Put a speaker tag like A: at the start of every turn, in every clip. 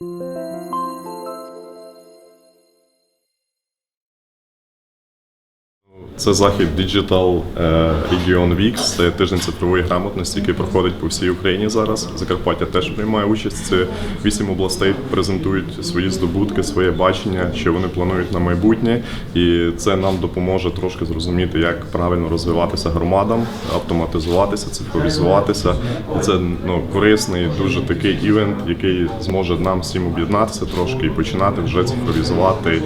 A: Música Це захід Digital е, Region Weeks, це тиждень цифрової грамотності, який проходить по всій Україні зараз. Закарпаття теж приймає участь. Це вісім областей презентують свої здобутки, своє бачення, що вони планують на майбутнє, і це нам допоможе трошки зрозуміти, як правильно розвиватися громадам, автоматизуватися, цифровізуватися. І це ну корисний, дуже такий івент, який зможе нам всім об'єднатися трошки і починати вже цифровізувати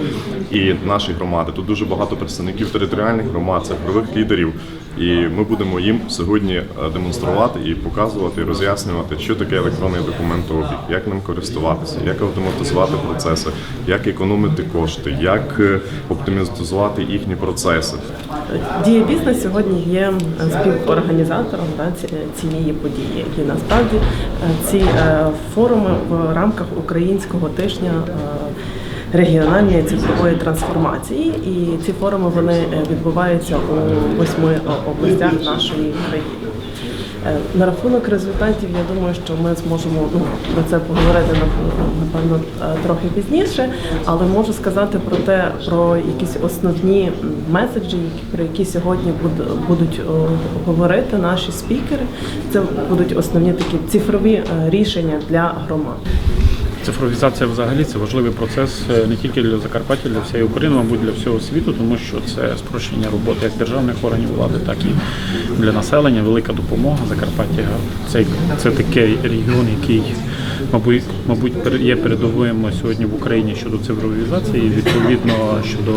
A: і наші громади. Тут дуже багато представників територіальних громад, цифрових лідерів. І ми будемо їм сьогодні е, демонструвати і показувати, і роз'яснювати, що таке електронний документообіг, як ним користуватися, як автоматизувати процеси, як економити кошти, як е, оптимізувати їхні процеси.
B: Дія бізнес сьогодні є співорганізатором да, цієї події. І насправді е, ці е, форуми в рамках українського тижня. Регіональної цифрової трансформації, і ці форуми вони е, відбуваються у восьми е, областях нашої країни. Е, На рахунок результатів, я думаю, що ми зможемо ну, про це поговорити напевно трохи пізніше, але можу сказати про те, про якісь основні меседжі, про які сьогодні будуть говорити наші спікери. Це будуть основні такі цифрові рішення для громад.
C: Цифровізація взагалі це важливий процес е, не тільки для Закарпаття, для всієї України, мабуть, для всього світу, тому що це спрощення роботи як державних органів влади, так і для населення. Велика допомога Закарпаття. Це, це такий регіон, який, мабуть, мабуть, є передовим сьогодні в Україні щодо цифровізації. Відповідно щодо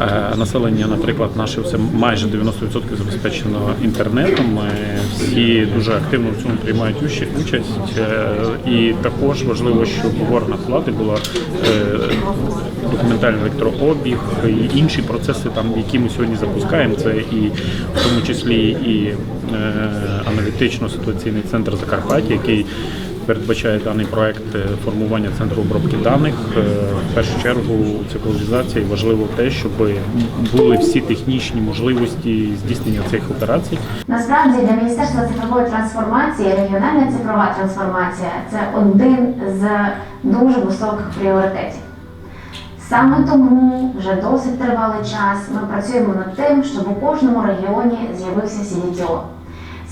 C: е, населення, наприклад, наше все майже 90% забезпечено інтернетом. Всі дуже активно в цьому приймають участь. Е, І також важливо, щоб в органах влади була е, документальний електрообіг і інші процеси, там які ми сьогодні запускаємо. Це і в тому числі і е, аналітично-ситуаційний центр Закарпаття, який передбачає даний проект е, формування центру обробки даних. Е, В першу чергу цифровізації важливо те, щоб були всі технічні можливості здійснення цих операцій.
D: Насправді для Міністерства цифрової трансформації регіональна цифрова трансформація це один з дуже високих пріоритетів. Саме тому вже досить тривалий час ми працюємо над тим, щоб у кожному регіоні з'явився CDTO.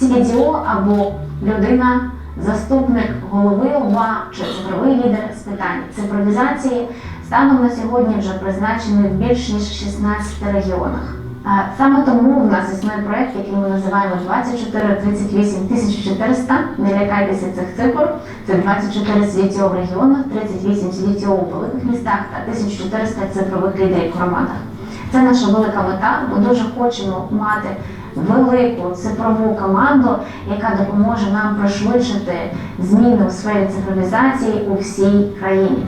D: CDTO або людина, заступник голови ОВА чи цифровий лідер з питань цифровізації станом на сьогодні вже призначений в більш ніж 16 регіонах. Саме тому в нас існує проект, який ми називаємо 2438 1400. Не лякайтеся цих цифр. Це 24 CDTO в регіонах, 38 CDTO у великих містах та 1400 цифрових лідерів в громадах. Це наша велика мета. Ми дуже хочемо мати велику цифрову команду, яка допоможе нам пришвидшити зміни у сфері цифровізації у всій країні.